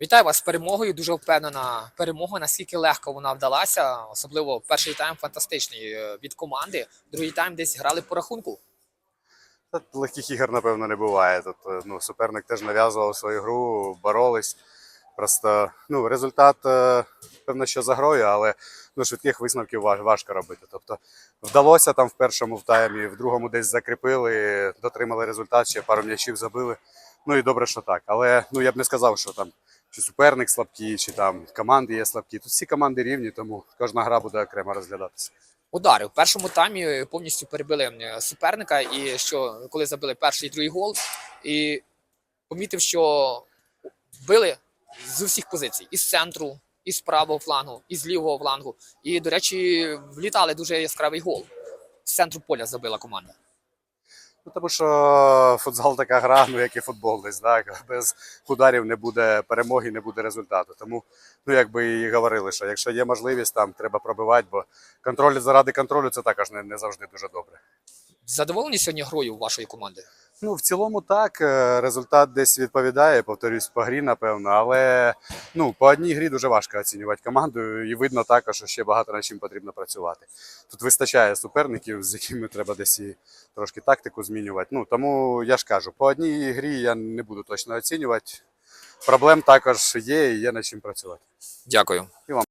Вітаю вас з перемогою. Дуже впевнена перемога. Наскільки легко вона вдалася. Особливо перший тайм фантастичний е, від команди. Другий тайм десь грали по рахунку. Та легких ігор, напевно, не буває. Тут е, ну, суперник теж нав'язував свою гру, боролись. Просто ну, результат, е, певно, що за грою, але ну, швидких висновків важко робити. Тобто вдалося там в першому в таймі, в другому десь закріпили, дотримали результат, ще пару м'ячів забили. Ну і добре, що так. Але ну, я б не сказав, що там чи суперник слабкий, чи там команди є слабкі. Тут всі команди рівні, тому кожна гра буде окремо розглядатися. Удари в першому таймі повністю перебили е, суперника. І що коли забили перший і другий гол, і помітив, що били з усіх позицій: із центру, із правого флангу, із лівого флангу. І, до речі, влітали дуже яскравий гол. З центру поля забила команда. Ну, тому що футзал така гра, ну як і футбол десь, так? без ударів не буде перемоги, не буде результату. Тому, ну якби і говорили, що якщо є можливість, там треба пробивати, бо контроль заради контролю це також не, не завжди дуже добре. Задоволені сьогодні грою вашої команди? Ну, в цілому так, е, результат десь відповідає, повторюсь, по грі, напевно, але ну, по одній грі дуже важко оцінювати команду, і видно також, що ще багато над чим потрібно працювати. Тут вистачає суперників, з якими треба десь і трошки тактику змінювати. Ну, тому я ж кажу, по одній грі я не буду точно оцінювати. Проблем також є і є над чим працювати. Дякую. І вам.